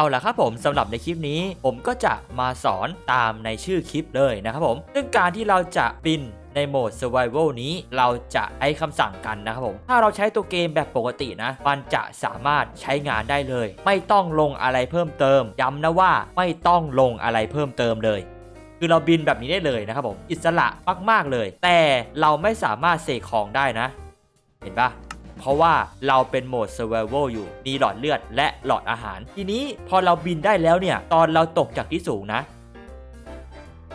เอาละครับผมสำหรับในคลิปนี้ ผมก็จะมาสอนตามในชื่อคลิปเลยนะครับผม ซึ่งการที่เราจะบินในโหมด Survival นี้เราจะให้คำสั่งกันนะครับผม ถ้าเราใช้ตัวเกมแบบปกตินะ มันจะสามารถใช้งานได้เลย ไม่ต้องลงอะไรเพิ่มเติม ย้ำนะว่าไม่ต้องลงอะไรเพิ่มเติมเลย คือเราบินแบบนี้ได้เลยนะครับผม อิสระมากๆเลย แต่เราไม่สามารถเสกของได้นะ เห็นปะ เพราะว่าเราเป็นโหมด Survival อยู่ มีหลอดเลือดและหลอดอาหาร ทีนี้พอเราบินได้แล้วเนี่ย ตอนเราตกจากที่สูงนะ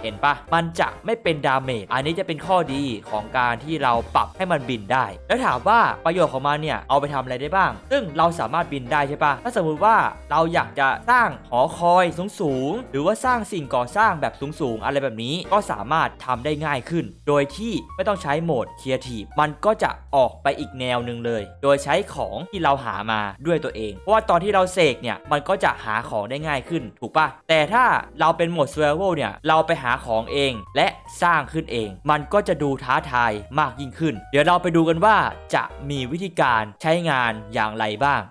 เห็นปะมันจะไม่เป็นดาเมจอันนี้จะเป็นข้อดีของการที่เราปรับให้มันบินได้ แล้วถามว่าประโยชน์ของมันเนี่ยเอาไปทำอะไรได้บ้าง ซึ่งเราสามารถบินได้ใช่ปะถ้าสมมุติว่าเราอยากจะสร้างหอคอยสูงๆหรือว่าสร้างสิ่งก่อสร้างแบบสูงๆ อะไรแบบนี้ก็สามารถทำได้ง่ายขึ้น โดยที่ไม่ต้องใช้โหมด Creative มันก็จะออกไปอีกแนวหนึ่งเลย โดยใช้ของที่เราหามาด้วยตัวเอง เพราะว่าตอนที่เราเสกเนี่ยมันก็จะหาของได้ง่ายขึ้น ถูกปะแต่ถ้าเราเป็นโหมด Survival เนี่ยเราไปหาของเอง และสร้างขึ้นเอง มันก็จะดูท้าทายมากยิ่งขึ้น เดี๋ยวเราไปดูกันว่าจะมีวิธีการใช้งานอย่างไรบ้าง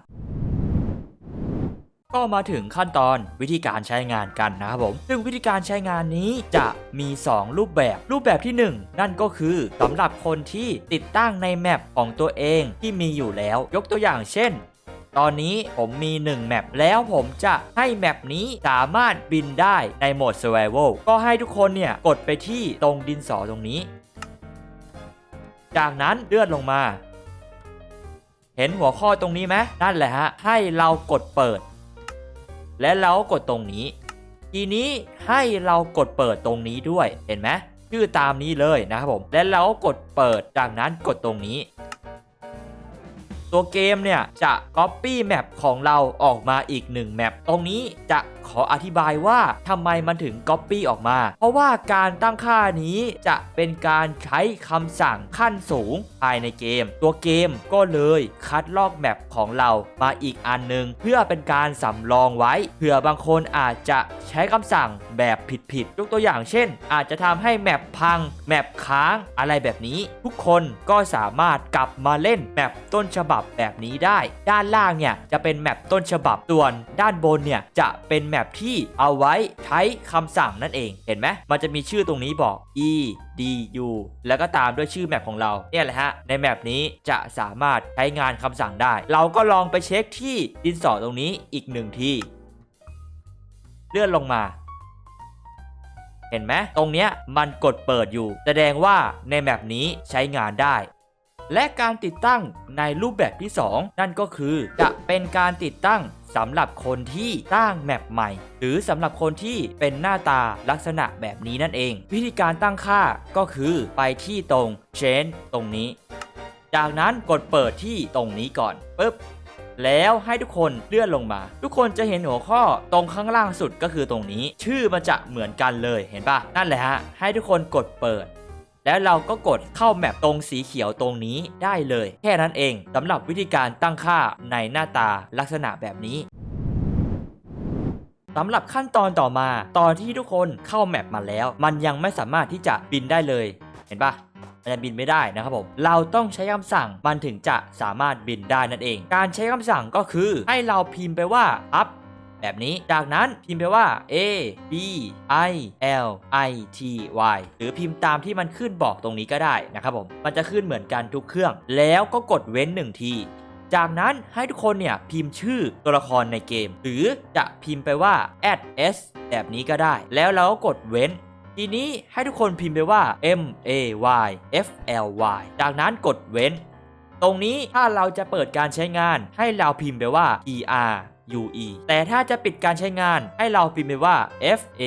ก็มาถึงขั้นตอนวิธีการใช้งานกันนะครับผม ซึ่งวิธีการใช้งานนี้จะมี 2 รูปแบบ รูปแบบที่ 1 นั่นก็คือสำหรับคนที่ติดตั้งในแมปของตัวเองที่มีอยู่แล้ว ยกตัวอย่างเช่น ตอนนี้ผมมี 1 แมปแล้วผมจะให้แมปนี้สามารถบินได้ในโหมด Survival ก็ให้ทุกคนเนี่ย กดไปที่ตรงดินสอตรงนี้ จากนั้นเลื่อนลงมา เห็นหัวข้อตรงนี้ไหมนั่นแหละฮะ ให้เรากดเปิด และเรากดตรงนี้ ทีนี้ให้เรากดเปิดตรงนี้ด้วยเห็นไหมชื่อตามนี้เลยนะครับผม และเราก็กดเปิดจากนั้นกดตรงนี้ ตัวเกมเนี่ยจะ Copy Map ของเราออกมาอีก1แมปตรงนี้จะ ขออธิบายว่าทำไมมันถึง Copy ออกมา เพราะว่าการตั้งค่านี้จะเป็นการใช้คำสั่งขั้นสูงภายในเกม ตัวเกมก็เลยคัดลอกแมปของเรามาอีกอันหนึง เพื่อเป็นการสำรองไว้เผื่อบางคนอาจจะใช้คำสั่งแบบผิดๆยกตัวอย่างเช่น อาจจะทำให้แมปพัง แมปค้างอะไรแบบนี้ ทุกคนก็สามารถกลับมาเล่นแมปต้นฉบับแบบนี้ได้ ด้านล่างเนี่ยจะเป็นแมปต้นฉบับส่วนด้านบนเนี่ยจะเป็นแมปที่เอาไว้ใช้คำสั่งนั่นเอง เห็นไหมมันจะมีชื่อตรงนี้บอก e d u แล้วก็ตามด้วยชื่อแมปของเรา เนี่ยแหละฮะ ในแมปนี้จะสามารถใช้งานคำสั่งได้ เราก็ลองไปเช็คที่ดินสอตรงนี้อีกหนึ่งที่ เลื่อนลงมาเห็นไหมตรงเนี้ยมันกดเปิดอยู่ แสดงว่าในแมปนี้ใช้งานได้ และการติดตั้งในรูปแบบที่ 2 นั่นก็คือจะเป็นการติดตั้ง สำหรับคนที่สร้างแมปใหม่ หรือสำหรับคนที่เป็นหน้าตาลักษณะแบบนี้นั่นเอง วิธีการตั้งค่าก็คือไปที่ตรง change ตรงนี้ จากนั้นกดเปิดที่ตรงนี้ก่อนปึ๊บแล้วให้ทุกคนเลื่อนลงมา ทุกคนจะเห็นหัวข้อตรงข้างล่างสุดก็คือตรงนี้ ชื่อมันจะเหมือนกันเลยเห็นปะนั่นแหละฮะให้ทุกคนกดเปิด แล้วเราก็กดเข้าแมปตรงสีเขียวตรงนี้ได้เลย แค่นั้นเองสำหรับวิธีการตั้งค่าในหน้าตาลักษณะแบบนี้สำหรับขั้นตอนต่อมา ตอนที่ทุกคนเข้าแมปมาแล้ว มันยังไม่สามารถที่จะบินได้เลย เห็นปะมันยังบินไม่ได้นะครับผม เราต้องใช้คำสั่งมันถึงจะสามารถบินได้นั่นเอง การใช้คำสั่งก็คือให้เราพิมพ์ไปว่า up แบบนี้ จากนั้นพิมพ์ไปว่า a b i l i t y หรือพิมพ์ตามที่มันขึ้นบอกตรงนี้ก็ได้นะครับผม มันจะขึ้นเหมือนกันทุกเครื่อง แล้วก็กดเว้นหนึ่งทีจากนั้นให้ทุกคนเนี่ยพิมพ์ชื่อตัวละครในเกม หรือจะพิมพ์ไปว่า add s แบบนี้ก็ได้ แล้วเราก็กดเว้น ทีนี้ให้ทุกคนพิมพ์ไปว่า m a y f l y จากนั้นกดเว้น ตรงนี้ถ้าเราจะเปิดการใช้งานให้เราพิมพ์ไปว่า e r u e แต่ถ้าจะปิดการใช้งานให้เราพิมพ์ไปว่า f a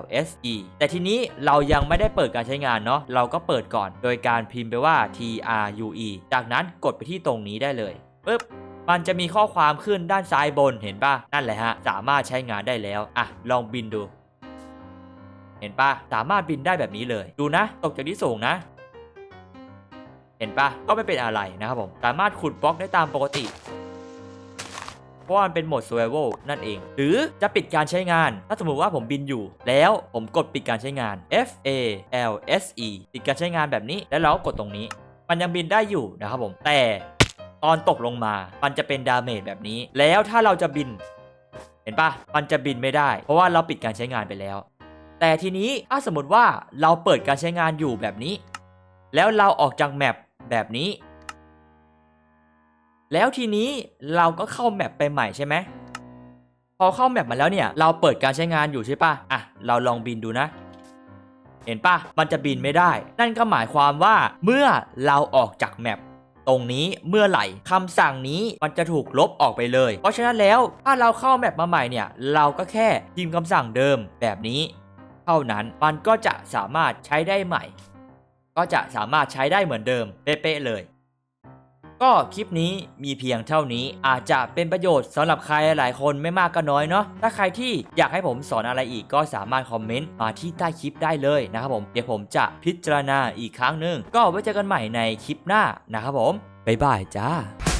l s e แต่ทีนี้เรายังไม่ได้เปิดการใช้งานเนาะเราก็เปิดก่อน โดยการพิมพ์ไปว่า t r u e จากนั้นกดไปที่ตรงนี้ได้เลยปึ๊บมันจะมีข้อความขึ้นด้านซ้ายบนเห็นปะนั่นแหละฮะ สามารถใช้งานได้แล้ว อะ ลองบินดู เห็นปะสามารถบินได้แบบนี้เลย ดูนะ ตกจากที่สูงนะ เห็นปะก็ไม่เป็นอะไรนะครับผม สามารถขุดบล็อกได้ตามปกติ เพราะวันเป็นโหมด survival นั่นเอง หรือจะปิดการใช้งาน ถ้าสมมติว่าผมบินอยู่ แล้วผมกดปิดการใช้งาน F A L S E ปิดการใช้งานแบบนี้แล้วเราก็กดตรงนี้ มันยังบินได้อยู่นะครับผมแต่ตอนตกลงมา มันจะเป็นดาเมจแบบนี้ แล้วถ้าเราจะบิน เห็นปะมันจะบินไม่ได้ เพราะว่าเราปิดการใช้งานไปแล้ว แต่ทีนี้ถ้าสมมติว่าเราเปิดการใช้งานอยู่แบบนี้ แล้วเราออกจากแมปแบบนี้ แล้วทีนี้เราก็เข้าแมปไปใหม่ใช่ไหมพอเข้าแมปมาแล้วเนี่ย เราเปิดการใช้งานอยู่ใช่ปะอะ เราลองบินดูนะ เห็นปะมันจะบินไม่ได้ นั่นก็หมายความว่าเมื่อเราออกจากแมปตรงนี้เมื่อไหร่คำสั่งนี้มันจะถูกลบออกไปเลย เพราะฉะนั้นแล้วถ้าเราเข้าแมปมาใหม่เนี่ย เราก็แค่พิมพ์คำสั่งเดิมแบบนี้ เท่านั้นมันก็จะสามารถใช้ได้ใหม่ ก็จะสามารถใช้ได้เหมือนเดิมเป๊ะๆเลย ก็คลิปนี้มีเพียงเท่านี้ อาจจะเป็นประโยชน์สำหรับใครหลายคนไม่มากก็น้อยเนาะถ้าใครที่อยากให้ผมสอนอะไรอีกก็สามารถคอมเมนต์มาที่ใต้คลิปได้เลยนะครับผมเดี๋ยวผมจะพิจารณาอีกครั้งหนึ่งก็ไว้เจอกันใหม่ในคลิปหน้านะครับผมบ๊ายบายจ้า